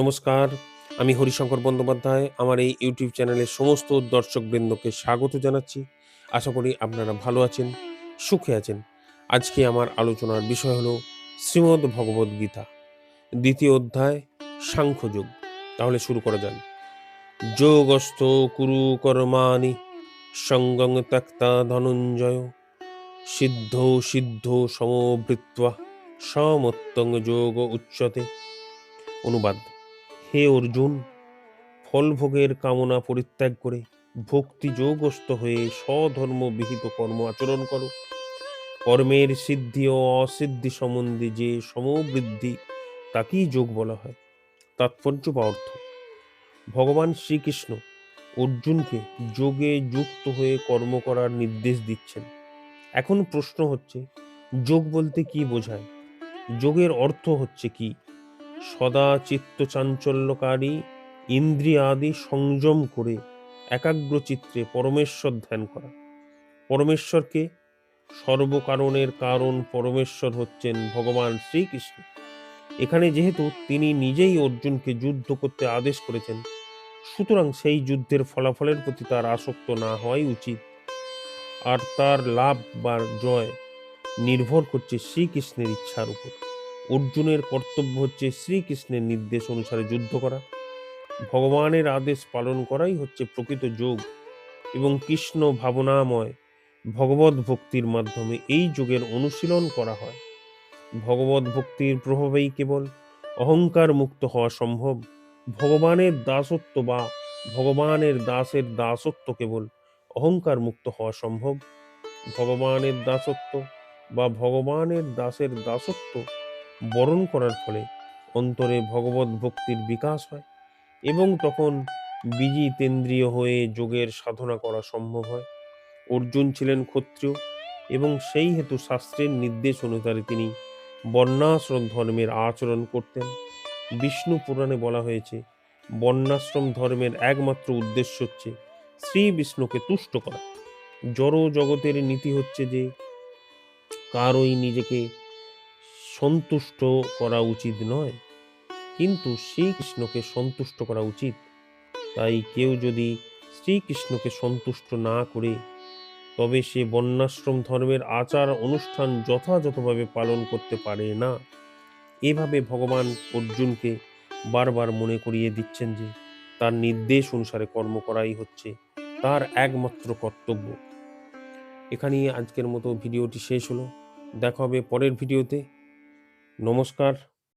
নমস্কার, আমি হরিশঙ্কর বন্দ্যোপাধ্যায়। আমার এই ইউটিউব চ্যানেলের সমস্ত দর্শকবৃন্দকে স্বাগত জানাচ্ছি। আশা করি আপনারা ভালো আছেন, সুখে আছেন। আজকে আমার আলোচনার বিষয় হলো শ্রীমদ্ ভগবদ গীতা, দ্বিতীয় অধ্যায়, সাংখ্যযোগ। তাহলে শুরু করা যান যোগস্থ কুরু কর্মাণি, সঙ্গং ত্যক্তা ধনঞ্জয়, সিদ্ধ সিদ্ধ সমবৃত্বা সমত্তং যোগ উচ্চতে। অনুবাদ। হে অর্জুন, ফলভোগের কামনা পরিত্যাগ করে ভক্তি যোগস্থ হয়ে স্বধর্ম বিহিত কর্ম আচরণ করো। কর্মের সিদ্ধি ও অসিদ্ধি সম্বন্ধে যে সমবৃদ্ধি, তাকেই যোগ বলা হয়। তাৎপর্য বা অর্থ। ভগবান শ্রীকৃষ্ণ অর্জুনকে যোগে যুক্ত হয়ে কর্ম করার নির্দেশ দিচ্ছেন। এখন প্রশ্ন হচ্ছে, যোগ বলতে কি বোঝায়? যোগের অর্থ হচ্ছে কি? সদা চিত্ত চাঞ্চল্যকারী ইন্দ্রিয়াদি সংযম করে একাগ্র চিত্রে পরমেশ্বর ধ্যান করা। পরমেশ্বরকে সর্বকারণের কারণ পরমেশ্বর হচ্ছেন ভগবান শ্রীকৃষ্ণ। এখানে যেহেতু তিনি নিজেই অর্জুনকে যুদ্ধ করতে আদেশ করেছেন, সুতরাং সেই যুদ্ধের ফলাফলের প্রতি তার আসক্ত না হওয়াই উচিত। আর তার লাভ বা জয় নির্ভর করছে শ্রীকৃষ্ণের ইচ্ছার উপর। অর্জুনের কর্তব্য হচ্ছে শ্রীকৃষ্ণের নির্দেশ অনুসারে যুদ্ধ করা। ভগবানের আদেশ পালন করাই হচ্ছে প্রকৃত যোগ এবং কৃষ্ণ ভাবনাময় ভগবত ভক্তির মাধ্যমে এই যোগের অনুশীলন করা হয়। ভগবত ভক্তির প্রভাবেই কেবল অহংকার মুক্ত হওয়া সম্ভব। ভগবানের দাসত্ব বা ভগবানের দাসের দাসত্ব কেবল অহংকার মুক্ত হওয়া সম্ভব। ভগবানের দাসত্ব বা ভগবানের দাসের দাসত্ব বরণ করার ফলে অন্তরে ভগবত ভক্তির বিকাশ হয় এবং তখন বিজিতেন্দ্রীয় হয়ে যোগের সাধনা করা সম্ভব হয়। অর্জুন ছিলেন ক্ষত্রিয় এবং সেই হেতু শাস্ত্রের নির্দেশ অনুসারে তিনি বর্ণাশ্রম ধর্মের আচরণ করতেন। বিষ্ণু পুরাণে বলা হয়েছে, বর্ণাশ্রম ধর্মের একমাত্র উদ্দেশ্য হচ্ছে শ্রী বিষ্ণুকে তুষ্ট করা। জড় জগতের নীতি হচ্ছে যে কারোই নিজেকে সন্তুষ্ট করা উচিত নয়। কিন্তু শ্রীকৃষ্ণকে সন্তুষ্ট করা উচিত। তাই কেউ যদি শ্রীকৃষ্ণকে সন্তুষ্ট না করে, তবে সে বন্যাশ্রম ধর্মের আচার অনুষ্ঠান যথাযথভাবে পালন করতে পারে না। এভাবে ভগবান অর্জুনকে বারবার মনে করিয়ে দিচ্ছেন যে, তার নির্দেশ অনুসারে কর্ম করাই হচ্ছে, তার একমাত্র কর্তব্য। এখানেই আজকের মতো ভিডিওটি শেষ হলো। দেখা হবে পরের ভিডিওতে। নমস্কার।